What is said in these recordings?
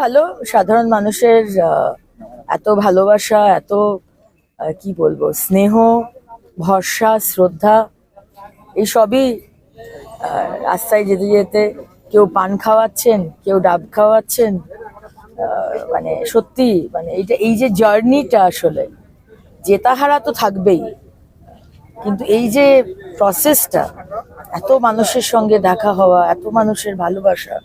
ভালো, সাধারণ মানুষের এত ভালোবাসা, এত কি বলব, স্নেহ, ভরসা, শ্রদ্ধা এই সবই রাস্তায় যেতে যেতে কেউ পান খাওয়াচ্ছেন, কেউ ডাব খাওয়াচ্ছেন মানে সত্যি মানে এইটা, এই যে জার্নিটা আসলে, জেতাহারা তো থাকবেই, কিন্তু এই যে প্রসেসটা এত মানুষের সঙ্গে দেখা হওয়া, এত মানুষের ভালোবাসা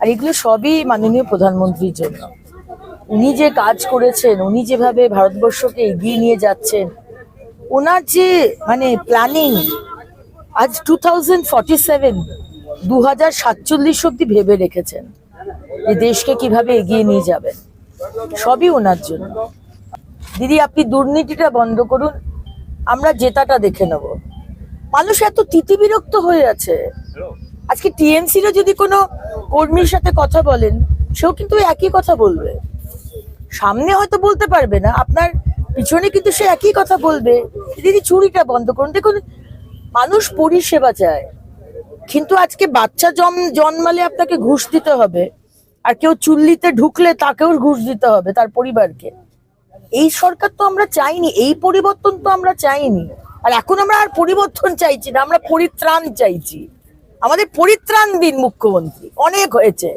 আর এগুলো সবই মাননীয় প্রধানমন্ত্রীর জন্য। উনি যে কাজ করেছেন, উনি যেভাবে ভারতবর্ষকে এগিয়ে নিয়ে যাচ্ছেন, ওনার যে মানে প্ল্যানিং আজ টু থাউজেন্ড ফর্টি সেভেন দু হাজার সাতচল্লিশ অব্দি ভেবে রেখেছেন যে দেশকে কীভাবে এগিয়ে নিয়ে যাবেন। সবই ওনার জন্য। দিদি, আপনি দুর্নীতিটা বন্ধ করুন, আমরা জেতাটা দেখে নেব। মানুষ এত তিতিবিরক্ত হয়ে আছে। আজকে টিএমসিরও যদি কোনো কর্মীর সাথে কথা বলেন, সেও কিন্তু একই কথা বলবে। সামনে হয়তো বলতে পারবে না, আপনার পিছনে কিন্তু সে একই কথা বলবে। দিদি, চুরিটা বন্ধ করুন। দেখুন, মানুষ পরিষেবা চায়, কিন্তু আজকে বাচ্চা জম, জন্মালে আপনাকে ঘুষ দিতে হবে, আর কেউ চুল্লিতে ঢুকলে তাকেও ঘুষ দিতে হবে তার পরিবারকে। এই সরকার তো আমরা চাইনি, এই পরিবর্তন তো আমরা চাইনি। আর এখন আমরা আর পরিবর্তন চাইছি না, আমরা পরিত্রাণ চাইছি। আমাদের পরিত্রাণ দিন মুখ্যমন্ত্রী অনেক হয়েছে।